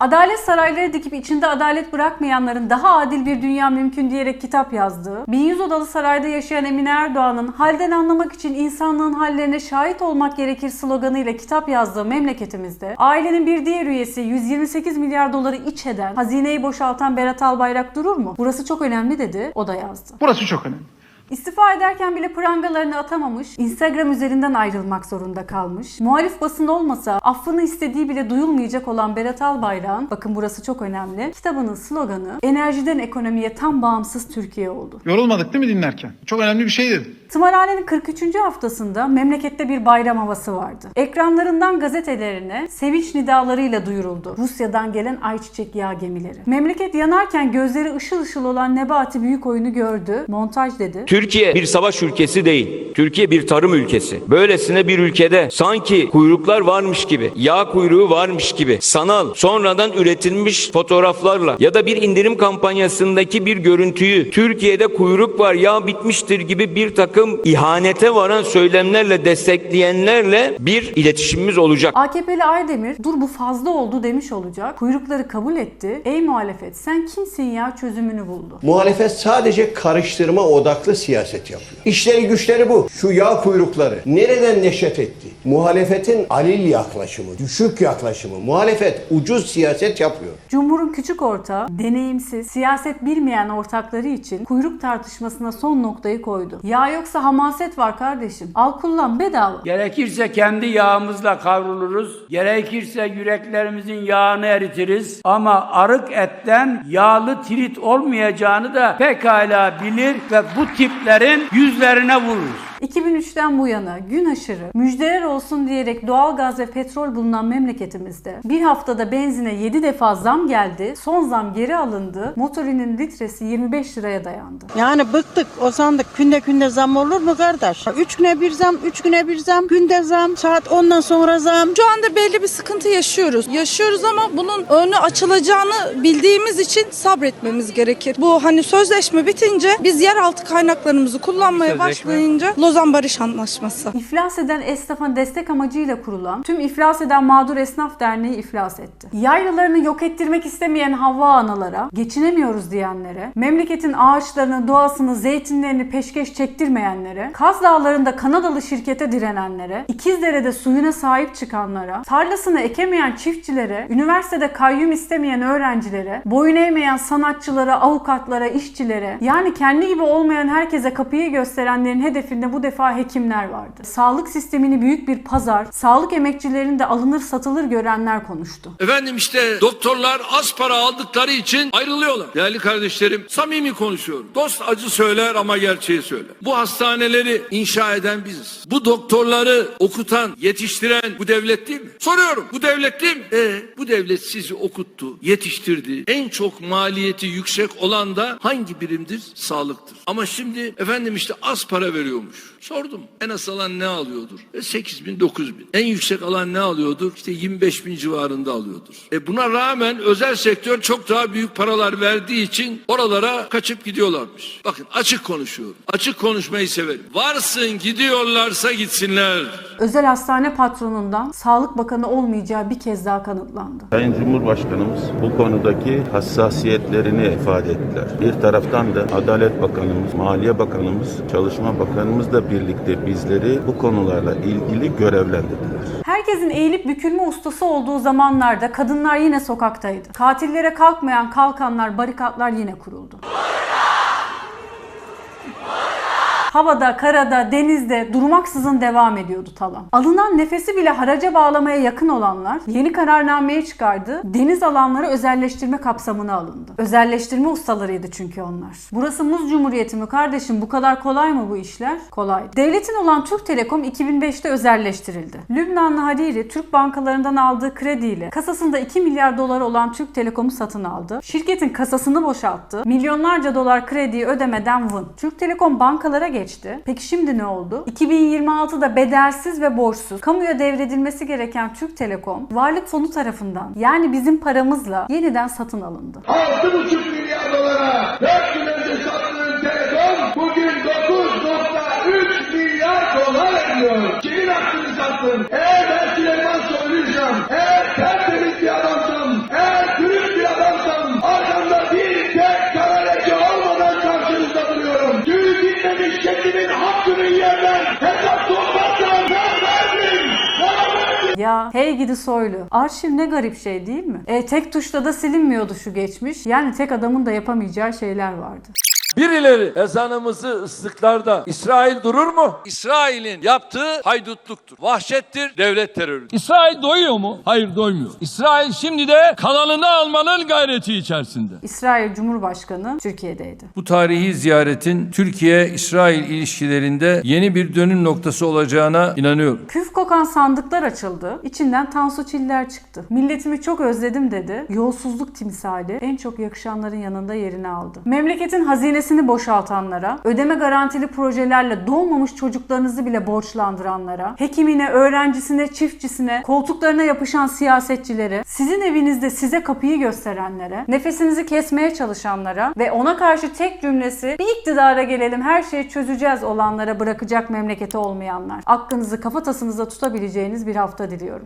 Adalet sarayları dikip içinde adalet bırakmayanların daha adil bir dünya mümkün diyerek kitap yazdığı, 1100 odalı sarayda yaşayan Emine Erdoğan'ın halden anlamak için insanlığın hallerine şahit olmak gerekir sloganıyla kitap yazdığı memleketimizde, ailenin bir diğer üyesi 128 milyar doları iç eden, hazineyi boşaltan Berat Albayrak durur mu? Burası çok önemli dedi, o da yazdı. Burası çok önemli. İstifa ederken bile prangalarını atamamış, Instagram üzerinden ayrılmak zorunda kalmış. Muhalif basın olmasa affını istediği bile duyulmayacak olan Berat Albayrak'ın, bakın burası çok önemli, kitabının sloganı enerjiden ekonomiye tam bağımsız Türkiye oldu. Yorulmadık değil mi dinlerken? Çok önemli bir şey dedim. Tımarhanenin 43. haftasında memlekette bir bayram havası vardı. Ekranlarından gazetelerine sevinç nidalarıyla duyuruldu. Rusya'dan gelen ayçiçek yağ gemileri. Memleket yanarken gözleri ışıl ışıl olan Nebati büyük oyunu gördü. Montaj dedi. Türkiye bir savaş ülkesi değil. Türkiye bir tarım ülkesi. Böylesine bir ülkede sanki kuyruklar varmış gibi, yağ kuyruğu varmış gibi sanal, sonradan üretilmiş fotoğraflarla ya da bir indirim kampanyasındaki bir görüntüyü Türkiye'de kuyruk var, yağ bitmiştir gibi bir takım ihanete varan söylemlerle destekleyenlerle bir iletişimimiz olacak. AKP'li Aydemir dur bu fazla oldu demiş olacak. Kuyrukları kabul etti. Ey muhalefet sen kimsin ya çözümünü buldu. Muhalefet sadece karıştırma odaklı siyaset yapıyor. İşleri güçleri bu. Şu yağ kuyrukları nereden neşet etti? Muhalefetin alil yaklaşımı, düşük yaklaşımı. Muhalefet ucuz siyaset yapıyor. Cumhur'un küçük ortağı, deneyimsiz, siyaset bilmeyen ortakları için kuyruk tartışmasına son noktayı koydu. Ya yoksa hamaset var kardeşim. Al kullan bedava. Gerekirse kendi yağımızla kavruluruz. Gerekirse yüreklerimizin yağını eritiriz. Ama arık etten yağlı tirit olmayacağını da pekala bilir ve bu tiplerin yüzlerine vururuz. 2003'ten bu yana gün aşırı müjdeler olsun diyerek doğal gaz ve petrol bulunan memleketimizde bir haftada benzine 7 defa zam geldi, son zam geri alındı, motorinin litresi 25 liraya dayandı. Yani bıktık, o sandık. Günde günde zam olur mu kardeş? Üç güne bir zam, üç güne bir zam, günde zam, saat ondan sonra zam. Şu anda belli bir sıkıntı yaşıyoruz. Yaşıyoruz ama bunun önü açılacağını bildiğimiz için sabretmemiz gerekir. Bu hani sözleşme bitince biz yeraltı kaynaklarımızı kullanmaya başlayınca Lozan Barış Antlaşması. İflas eden esnafa destek amacıyla kurulan tüm iflas eden mağdur esnaf derneği iflas etti. Yaylalarını yok ettirmek istemeyen Havva analara, geçinemiyoruz diyenlere, memleketin ağaçlarını, doğasını, zeytinlerini peşkeş çektirmeyenlere, Kaz Dağları'nda Kanadalı şirkete direnenlere, İkizdere'de suyuna sahip çıkanlara, tarlasını ekemeyen çiftçilere, üniversitede kayyum istemeyen öğrencilere, boyun eğmeyen sanatçılara, avukatlara, işçilere, yani kendi gibi olmayan herkese kapıyı gösterenlerin hedefinde bu defa hekimler vardı. Sağlık sistemini büyük bir pazar, sağlık emekçilerini de alınır satılır görenler konuştu. Efendim işte doktorlar az para aldıkları için ayrılıyorlar. Değerli kardeşlerim samimi konuşuyorum. Dost acı söyler ama gerçeği söyler. Bu hastaneleri inşa eden biziz. Bu doktorları okutan, yetiştiren bu devlet değil mi? Soruyorum bu devlet değil mi? E, bu devlet sizi okuttu, yetiştirdi. En çok maliyeti yüksek olan da hangi birimdir? Sağlıktır. Ama şimdi efendim işte az para veriyormuş. Sordum. En az alan ne alıyordur? E 8 bin, 9 bin. En yüksek alan ne alıyordur? İşte 25 bin civarında alıyordur. E buna rağmen özel sektör çok daha büyük paralar verdiği için oralara kaçıp gidiyorlarmış. Bakın açık konuşuyorum. Açık konuşmayı severim. Varsın gidiyorlarsa gitsinler. Özel hastane patronundan Sağlık Bakanı olmayacağı bir kez daha kanıtlandı. Sayın Cumhurbaşkanımız bu konudaki hassasiyetlerini ifade ettiler. Bir taraftan da Adalet Bakanımız, Maliye Bakanımız, Çalışma Bakanımız da birlikte bizleri bu konularla ilgili görevlendirdiler. Herkesin eğilip bükülme ustası olduğu zamanlarda kadınlar yine sokaktaydı. Katillere kalkmayan kalkanlar, barikatlar yine kuruldu. Havada, karada, denizde durmaksızın devam ediyordu talan. Alınan nefesi bile haraca bağlamaya yakın olanlar yeni kararnameye çıkardı. Deniz alanları özelleştirme kapsamına alındı. Özelleştirme ustalarıydı çünkü onlar. Burası Muz Cumhuriyeti mi kardeşim bu kadar kolay mı bu işler? Kolay. Devletin olan Türk Telekom 2005'te özelleştirildi. Lübnanlı Hariri Türk bankalarından aldığı krediyle kasasında 2 milyar dolar olan Türk Telekom'u satın aldı. Şirketin kasasını boşalttı. Milyonlarca dolar krediyi ödemeden vın. Türk Telekom bankalara geçti. Peki şimdi ne oldu? 2026'da bedelsiz ve borçsuz kamuya devredilmesi gereken Türk Telekom Varlık Fonu tarafından yani bizim paramızla yeniden satın alındı. 6,5 milyar dolara 4 yıl önce sattığın telefon bugün 9.3 milyar dolar ediyor. Kimin hakkını sattın? Ya hey gidi soylu. Arşiv ne garip şey değil mi? E tek tuşla da silinmiyordu şu geçmiş. Yani tek adamın da yapamayacağı şeyler vardı. Birileri ezanımızı ıslıklarda İsrail durur mu? İsrail'in yaptığı haydutluktur. Vahşettir, devlet terörüdür. İsrail doyuyor mu? Hayır doymuyor. İsrail şimdi de kanalını almanın gayreti içerisinde. İsrail Cumhurbaşkanı Türkiye'deydi. Bu tarihi ziyaretin Türkiye-İsrail ilişkilerinde yeni bir dönüm noktası olacağına inanıyorum. Küf kokan sandıklar açıldı. İçinden Tansu Çiller çıktı. Milletimi çok özledim dedi. Yolsuzluk timsali en çok yakışanların yanında yerini aldı. Memleketin hazinesini boşaltanlara, ödeme garantili projelerle doğmamış çocuklarınızı bile borçlandıranlara, hekimine, öğrencisine, çiftçisine, koltuklarına yapışan siyasetçilere, sizin evinizde size kapıyı gösterenlere, nefesinizi kesmeye çalışanlara ve ona karşı tek cümlesi bir iktidara gelelim her şeyi çözeceğiz olanlara bırakacak memleketi olmayanlar. Aklınızı kafatasınızda tutabileceğiniz bir hafta diliyorum.